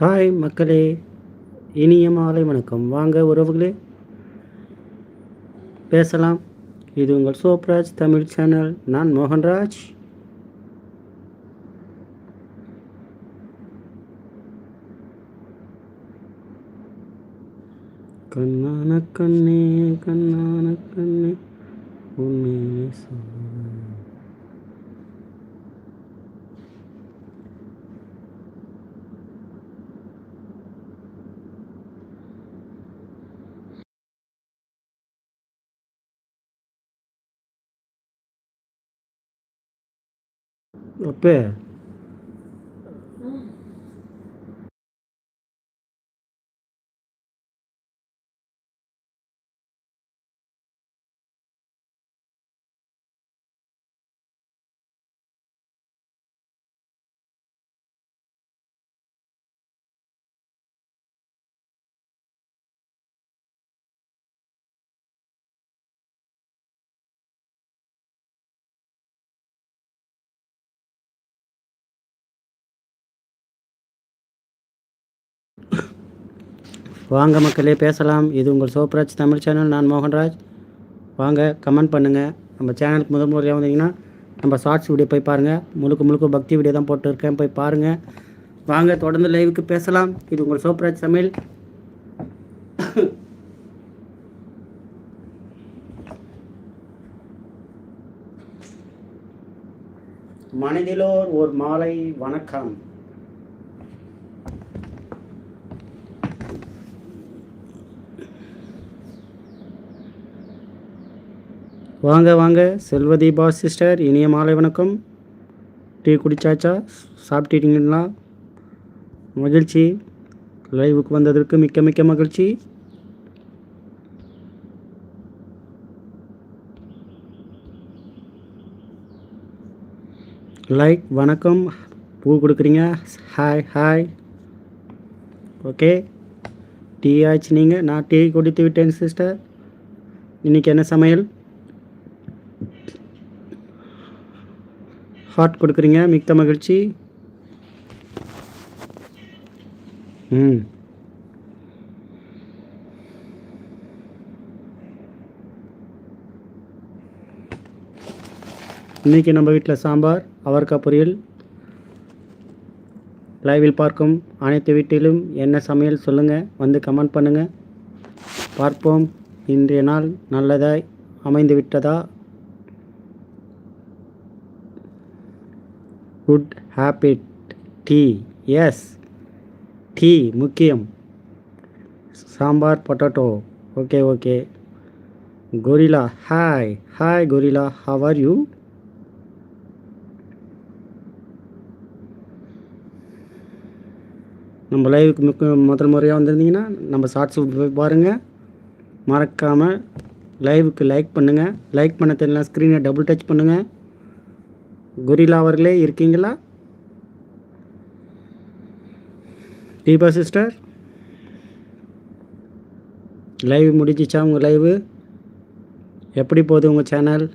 Hi மக்களே இனிய மாலை வணக்கம். வாங்க உறவுகளே பேசலாம். இது உங்கள் சோப்ராஜ் தமிழ் சேனல். நான் மோகன்ராஜ். கண்ணான கண்ணே கண்ணான கண்ணே உன்னை சொல்ல. 不对。வாங்க மக்களே பேசலாம். இது உங்கள் சோப்ராஜ் தமிழ் சேனல். நான் மோகன்ராஜ். வாங்க கமெண்ட் பண்ணுங்கள் நம்ம சேனலுக்கு முதல் முறையாக வந்தீங்கன்னா நம்ம ஷார்ட்ஸ் வீடியோ போய் பாருங்கள் முழுக்க முழுக்க பக்தி வீடியோ தான் போட்டுருக்கேன். போய் பாருங்கள் வாங்க தொடர்ந்து லைவுக்கு பேசலாம். இது உங்கள் சோப்ராஜ் தமிழ். மனதிலோர் ஒரு மாலை வணக்கம். வாங்க வாங்க. செல்வதீபா சிஸ்டர் இனிய மாலை வணக்கம். டீ குடிச்சாச்சா? சாப்பிட்டீங்களா? மகிழ்ச்சி. லைவுக்கு வந்ததற்கு மிக்க மிக்க மகிழ்ச்சி. லைக் வணக்கம். பூ கொடுக்குறீங்க. Hi hi. ஓகே. டீ ஆச்சு நீங்கள் நான் டீ குடித்து விட்டேன் சிஸ்டர். இன்றைக்கி என்ன சமையல்? ஹார்ட் கொடுக்குறீங்க. மிக்க மகிழ்ச்சி. ம். இன்றைக்கி நம்ம வீட்டில் சாம்பார் அவரைக்காய் பொரியல். லைவில் பார்க்கும் அனைத்து வீட்டிலும் என்ன சமையல் சொல்லுங்கள் வந்து கமெண்ட் பண்ணுங்கள் பார்ப்போம். இன்றைய நாள் நல்லதாய் அமைந்து விட்டதா? Good habit. Tea. Yes. Tea முக்கியம். Sambar potato. Okay okay. Gorilla. Hi. Hi gorilla. How are you நம்ம லைவுக்கு மிக்க முதல் முறையாக வந்திருந்தீங்கன்னா நம்ம ஷார்ட்ஸ் போய் பாருங்கள் மறக்காமல் லைவுக்கு லைக் பண்ணுங்கள் லைக் பண்ண தெரியல ஸ்க்ரீனை டபுள் டச் பண்ணுங்கள் குரிலா அவர்களே இருக்கீங்களா? தீபா சிஸ்டர் லைவ் முடிஞ்சிச்சா உங்கள் லைவு எப்படி போகுது உங்கள் சேனல்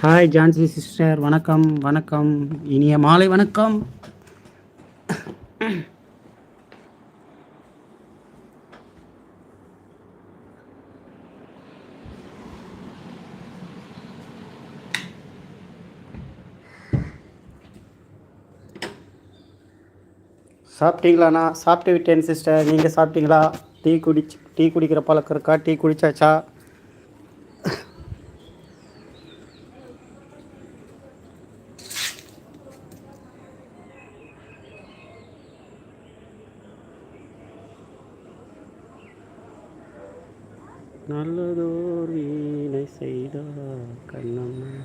ஹாய் ஜான்சி சிஸ்டர் வணக்கம் வணக்கம். இனிய மாலை வணக்கம். சாப்பிட்டீங்களாண்ணா? சாப்பிட்டு விட்டேன் சிஸ்டர் நீங்கள் சாப்பிட்டீங்களா? டீ குடிச்சு டீ குடிக்கிற பழக்கம் இருக்கா? டீ குடிச்சாச்சா? நல்லதோர் வீணை செய்தார் கண்ணம்மா.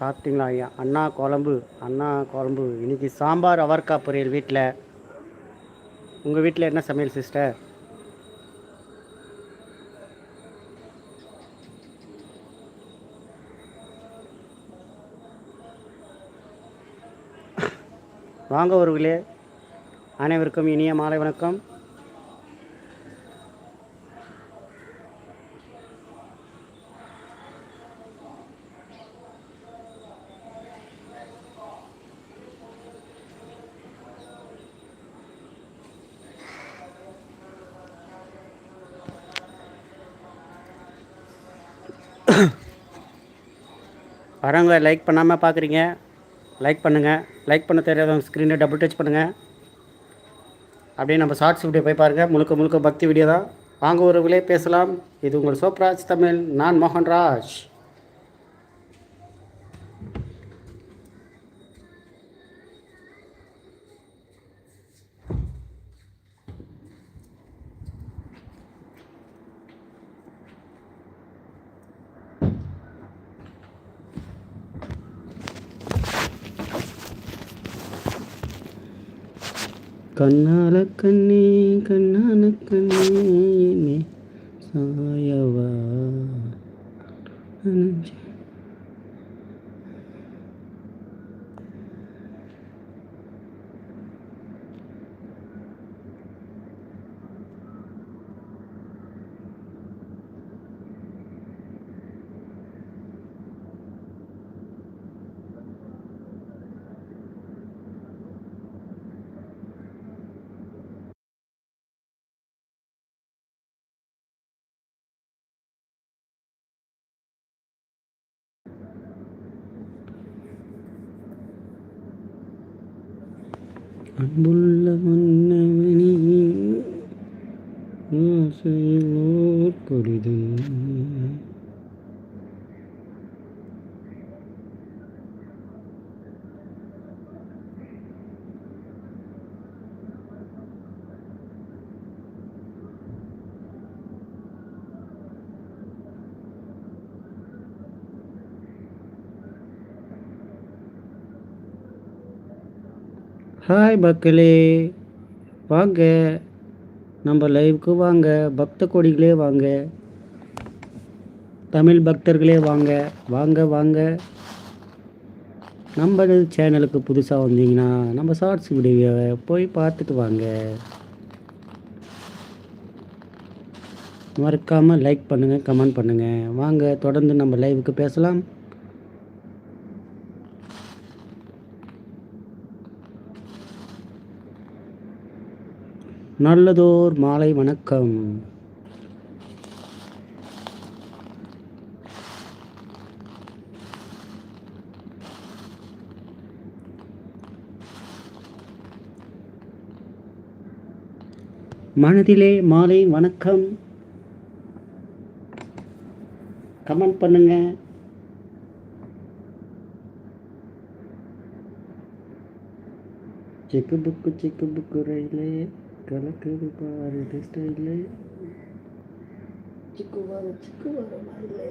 சாப்பிட்டீங்களா ஐயா? அண்ணா குழம்பு அண்ணா குழம்பு. இன்றைக்கி சாம்பார் அவரக்காய் பொரியல் வீட்டில் உங்கள் வீட்டில் என்ன சமையல் சிஸ்டர்? வாங்க ஒருவர்களே அனைவருக்கும் இனிய மாலை வணக்கம். வரவங்க லைக் பண்ணாமல் பார்க்குறீங்க லைக் பண்ணுங்கள் லைக் பண்ண தெரியாதவங்க ஸ்க்ரீனை டபுள் டச் பண்ணுங்கள் அப்படியே நம்ம ஷார்ட்ஸ் வீடியோ போய் பாருங்கள் முழுக்க முழுக்க பக்தி வீடியோ தான். வாங்க உறவுகளே பேசலாம். இது உங்கள் சோப்ராஜ் தமிழ். நான் மோகன்ராஜ். கண்ணால கண்ணே கண்ணான கண்ணே என்னே சாயவா? அன்புள்ள மன்னவனே ஆசையோர் கொடிதன் ஹாய் மக்களே. வாங்க. நம்ம லைவுக்கு வாங்க. பக்த கொடிகளே வாங்க. தமிழ் பக்தர்களே வாங்க. வாங்க வாங்க. நம்ம சேனலுக்கு புதுசாக வந்தீங்கன்னா நம்ம ஷார்ட்ஸ் வீடியோவை போய் பார்த்துட்டு வாங்க. மறக்காமல் லைக் பண்ணுங்கள் கமெண்ட் பண்ணுங்கள் வாங்க தொடர்ந்து நம்ம லைவுக்கு பேசலாம். நல்லதோர் மாலை வணக்கம். மனதிலே மாலை வணக்கம். கமெண்ட் பண்ணுங்க. சிக்கு புக்கு சிக்கு புக்கு ரயிலே. கலக்குது பாரு ஸ்டைலே சிக்கு வர சிக்கு வர மயிலே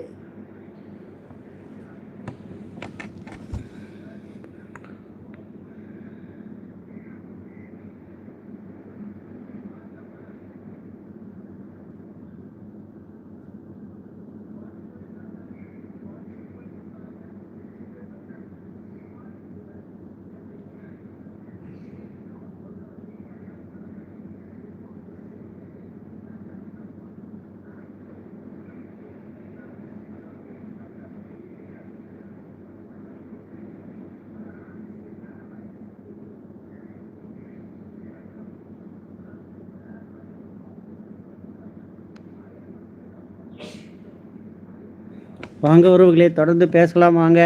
வாங்க உறவுகளே தொடர்ந்து பேசலாம் வாங்க.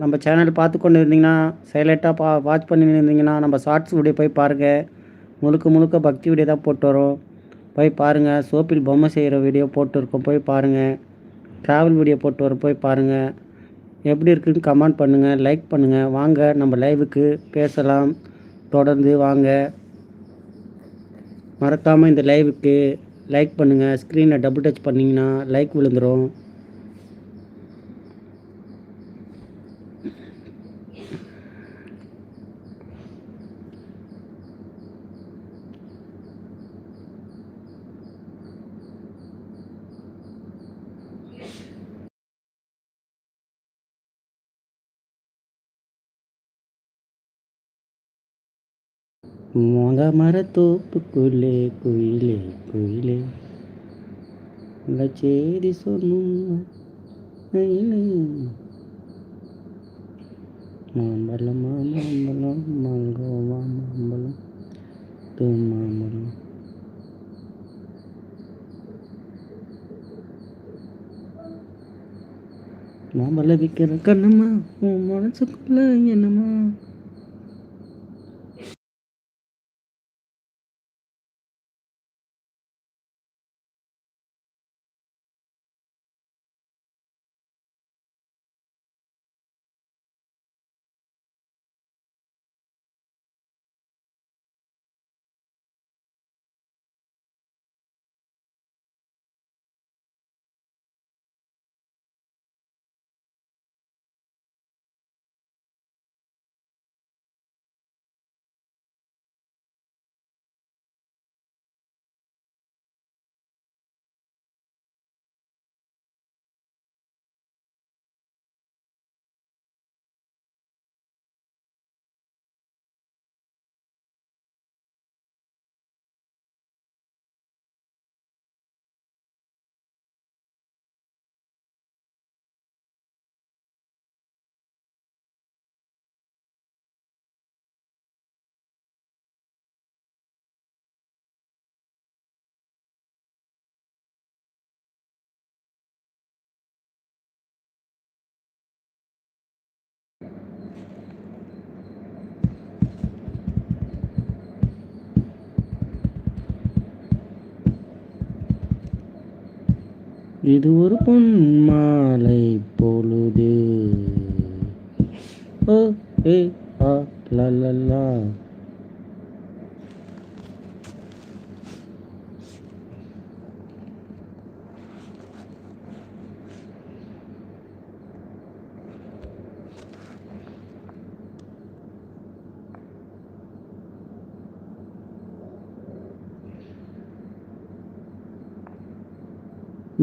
நம்ம சேனல் பார்த்து கொண்டு இருந்தீங்கன்னா சைலண்ட்டாக பா வாட்ச் பண்ணி இருந்தீங்கன்னா நம்ம ஷார்ட்ஸ் வீடியோ போய் பாருங்கள் முழுக்க முழுக்க பக்தி வீடியோ தான் போட்டு வரோம். போய் பாருங்கள் சோப்பில் பொம்மை செய்கிற வீடியோ போட்டு இருக்கோம் போய் பாருங்கள் ட்ராவல் வீடியோ போட்டு வரோம். போய் பாருங்கள் எப்படி இருக்குன்னு கமெண்ட் பண்ணுங்கள் லைக் பண்ணுங்கள் வாங்க நம்ம லைவுக்கு பேசலாம். தொடர்ந்து வாங்க. மறக்காமல் இந்த லைவுக்கு லைக் பண்ணுங்கள் ஸ்க்ரீனை டபுள் டச் பண்ணிங்கன்னா லைக் விழுந்துடும் மொத மரத்தோப்புக்குள்ளே குயிலே குயிலே இந்த செய்தி சொன்னும் மாம்பழம் மாம்பழம் மங்கோவா மாம்பழம் மாம்பழம் மாம்பழம் விற்கிற கண்ணம்மா உன் மனசுக்குள்ள என்னம்மா இது ஒரு பொன் மாலை பொழுது. ஓ ஏ ஆ லா.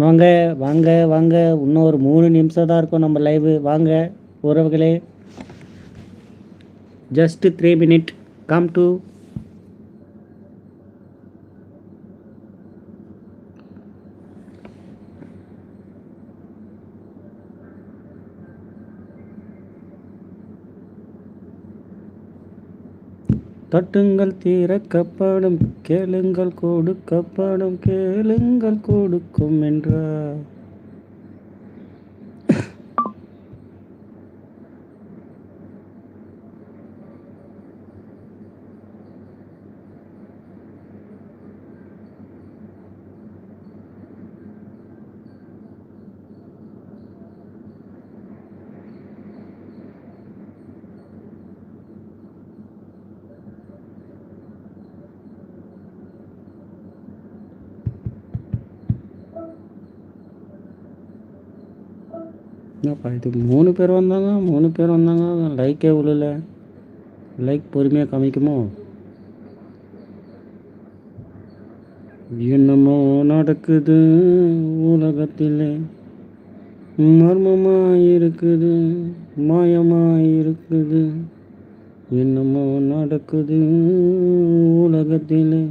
வாங்க வாங்க வாங்க. இன்னும் ஒரு மூணு நிமிஷம் தான் இருக்கும் நம்ம லைவு வாங்க உறவுகளே. Just three minute come to தட்டுங்கள் தீரக்கப்படும் கேளுங்கள் கொடுக்கப்படும் கேளுங்கள் கொடுக்கும் என்றார். என்னப்பா இது? மூணு பேர் வந்தாங்க மூணு பேர் வந்தாங்க. லைக்கே விழல லைக் பொறுமையாக காமிக்குமோ? என்னமோ நடக்குது உலகத்திலே. மர்மமாக இருக்குது மாயமாக இருக்குது என்னமோ நடக்குது உலகத்திலே.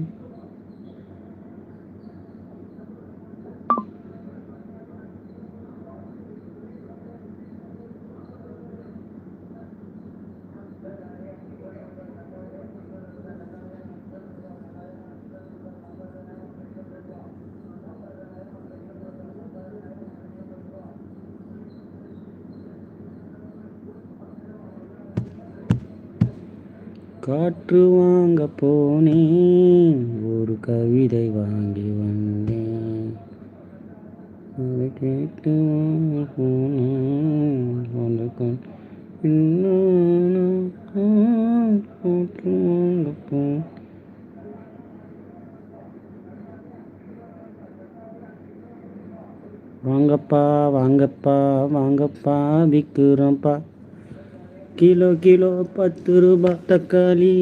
காற்று வாங்க போனேன். ஒரு கவிதை வாங்கி வந்தேன். அதை கேட்டு வாங்க போனேன். காற்று வாங்க போ வாங்கப்பா வாங்கப்பா வாங்கப்பா விற்கிறோம்ப்பா கிலோ கிலோ பத்து ரூபா தக்காளி.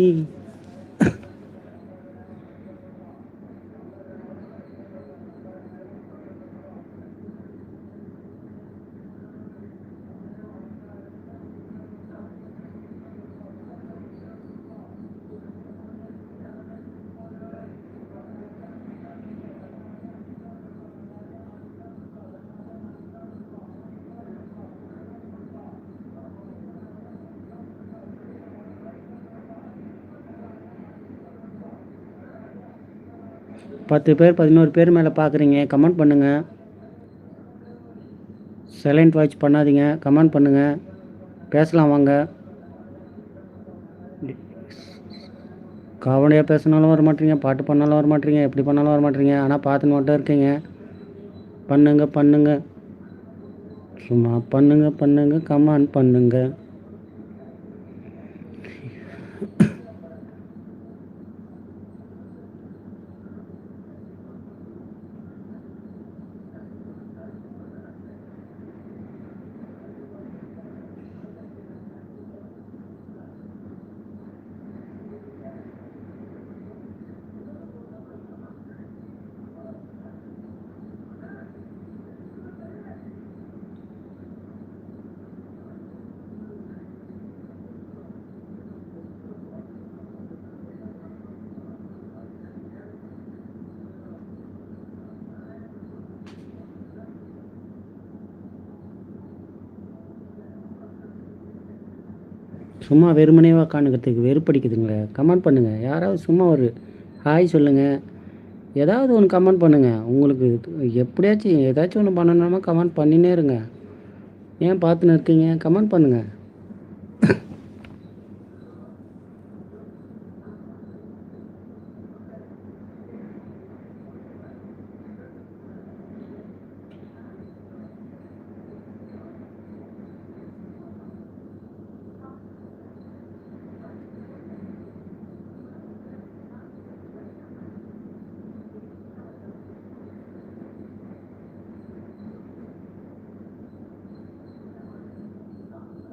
பத்து பேர் பதினோரு பேர் மேலே பார்க்குறீங்க கமெண்ட் பண்ணுங்கள் சைலண்ட் வாட்ச் பண்ணாதீங்க கமெண்ட் பண்ணுங்கள் பேசலாம் வாங்க. காவடியாக பேசினாலும் வர மாட்டீங்க பாட்டு பண்ணாலும் வர மாட்டீங்க எப்படி பண்ணாலும் வர மாட்டீங்க ஆனால் பார்த்துன்னு மட்டும் இருக்கீங்க. பண்ணுங்க பண்ணுங்க. சும்மா பண்ணுங்க பண்ணுங்க கமெண்ட் பண்ணுங்க. சும்மா வெறுமனேவா காணுக்கிறதுக்கு வெறுப்படிக்குதுங்களே. கமெண்ட் பண்ணுங்கள் யாராவது சும்மா ஒரு ஹாய் சொல்லுங்கள் ஏதாவது ஒன்று கமெண்ட் பண்ணுங்கள் உங்களுக்கு எப்படியாச்சும் ஏதாச்சும் ஒன்று பண்ணணுமா கமெண்ட் பண்ணினே இருங்க. ஏன் பார்த்துன்னு இருக்கீங்க? கமெண்ட் பண்ணுங்கள்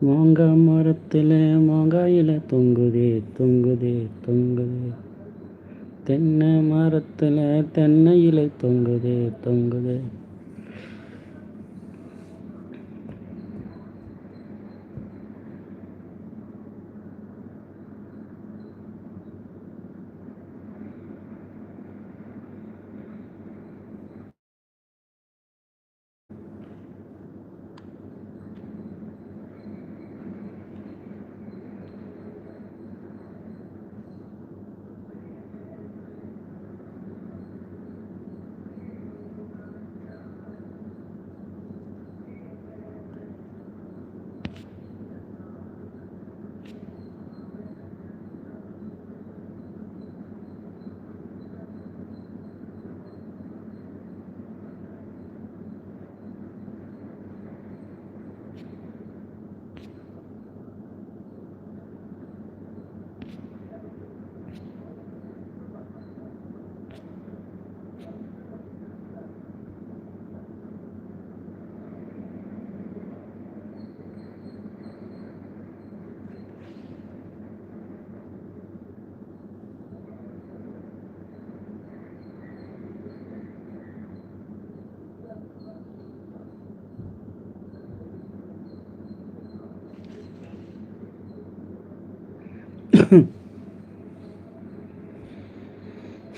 மாங்காய் மரத்தில் மாங்காயில் தொங்குதே தொங்குதே தொங்குதே. தென்னை மரத்தில் தென்னை இலை தொங்குதே தொங்குதே.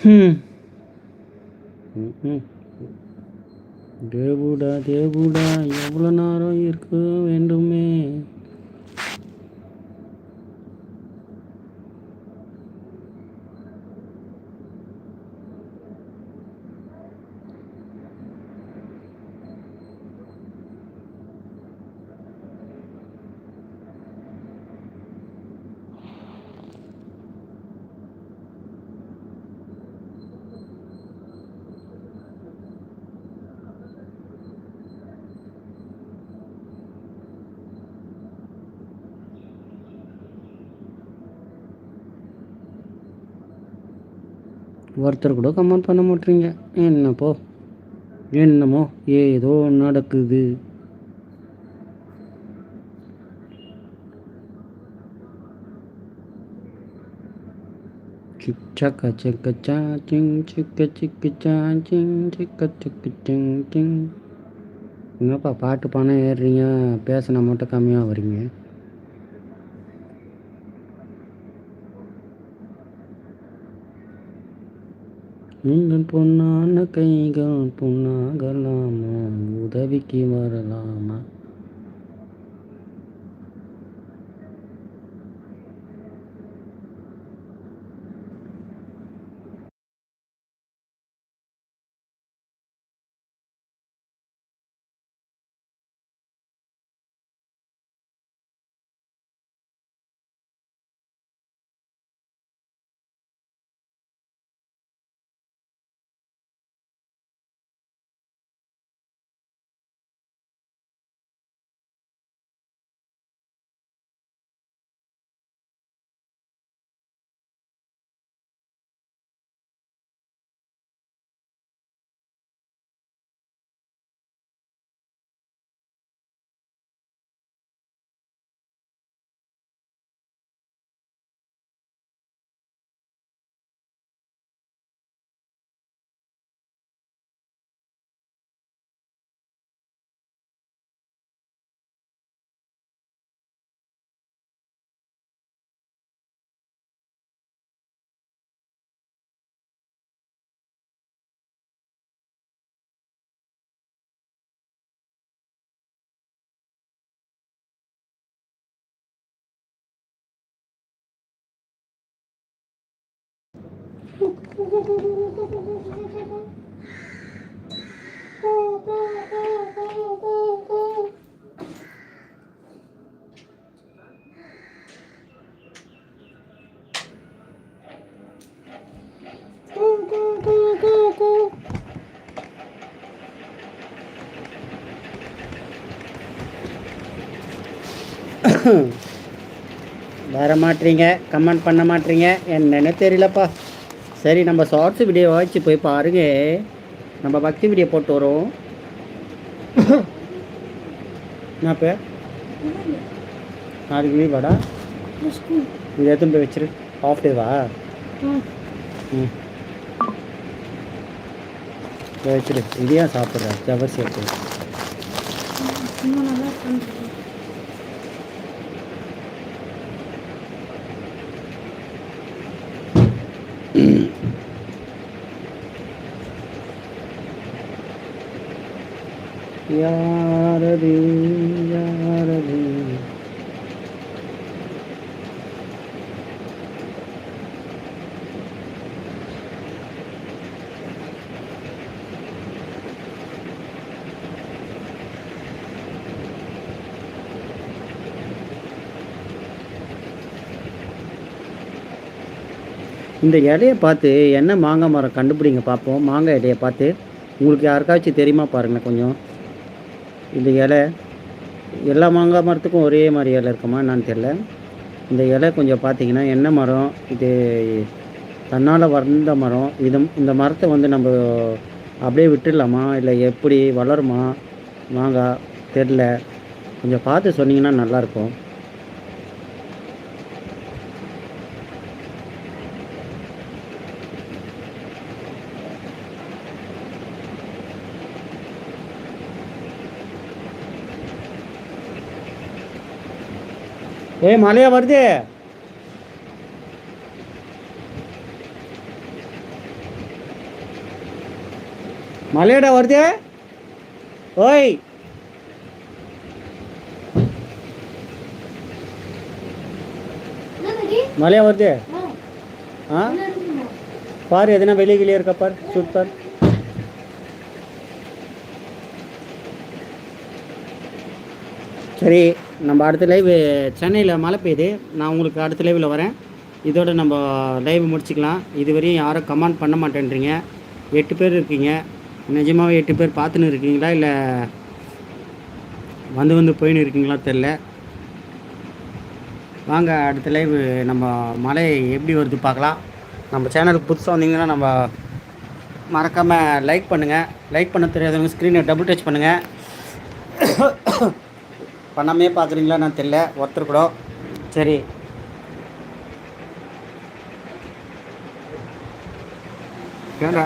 Hmm. தேவுடா தேவுடா எவ்வளோ நேரம் இருக்க வேண்டுமே? ஒருத்தர் கூட கமெண்ட் பண்ண மாட்டுறீங்க என்னப்போ? என்னமோ ஏதோ நடக்குது. chik chaka chaka cha ching chika chika cha ching chika chika ching ching என்னப்பா பாட்டு பணம் ஏறுறீங்க? பேசினா மட்டும் கம்மியாக வரீங்க உங்கள் பொன்னான கைகள் பொண்ணாகலாமா உதவிக்கு வரலாமா? வர மாட்டீங்க கமெண்ட் பண்ண மாட்டீங்க. என்னன்னு தெரியலப்பா. சரி நம்ம ஷார்ட்ஸ் வீடியோ வச்சு போய் பாருங்க. நம்ம பக்தி வீடியோ போட்டு வரோம். என்ன பே நாளைக்கு லீவ் வாடா. இது எதுவும் போய் வச்சிரு. ஆஃப் டேவா ம். வச்சிரு. இதையா ஏன் சாப்பிட்ற ஜவர்சி எடுத்து இன்னும் இந்த இலையை பார்த்து என்ன மாங்காய் மரம் கண்டுபிடிங்க பார்ப்போம் மாங்காய் இலையை பார்த்து உங்களுக்கு யாருக்காச்சும் தெரியுமா பாருங்கள் கொஞ்சம். இந்த இலை எல்லா மாங்காய் மரத்துக்கும் ஒரே மாதிரி இலை இருக்குமா என்னான்னு தெரில இந்த இலை கொஞ்சம் பார்த்தீங்கன்னா என்ன மரம் இது தன்னால் வளர்ந்த மரம் இது இந்த மரத்தை வந்து நம்ம அப்படியே விட்டுடலாமா? இல்லை எப்படி வளருமா? மாங்காய் தெரில கொஞ்சம் பார்த்து சொன்னீங்கன்னா நல்லாயிருக்கும் ஏய் மழையா வருது? மலையடா வருது? ஓய். மழையா வருது? ஆ. பாரு எதுனா வெளியே கிளியே இருக்கா பார் ஷூட் பார். சரி நம்ம அடுத்த லைவ் சென்னையில் மழை பெய்யுது. நான் உங்களுக்கு அடுத்த லைவில் வரேன். இதோட நம்ம லைவ் முடிச்சுக்கலாம். இதுவரையும் யாரும் கமெண்ட் பண்ண மாட்டேன்றீங்க. எட்டு பேர் இருக்கீங்க. நிஜமாகவே எட்டு பேர் பார்த்துன்னு இருக்கீங்களா? இல்லை வந்து வந்து போயின்னு இருக்கீங்களா தெரில வாங்க அடுத்த லைவ் நம்ம மழை எப்படி வருது பார்க்கலாம். நம்ம சேனலுக்கு புதுசாக வந்தீங்கன்னா நம்ம மறக்காமல் லைக் பண்ணுங்கள் லைக் பண்ண தெரியாதவங்க ஸ்க்ரீனை டபுள் டச் பண்ணுங்கள் பண்ணாமே பார்க்குறீங்களா நான் தெரியல. ஒருத்தர் கூட. சரி. ஏண்டா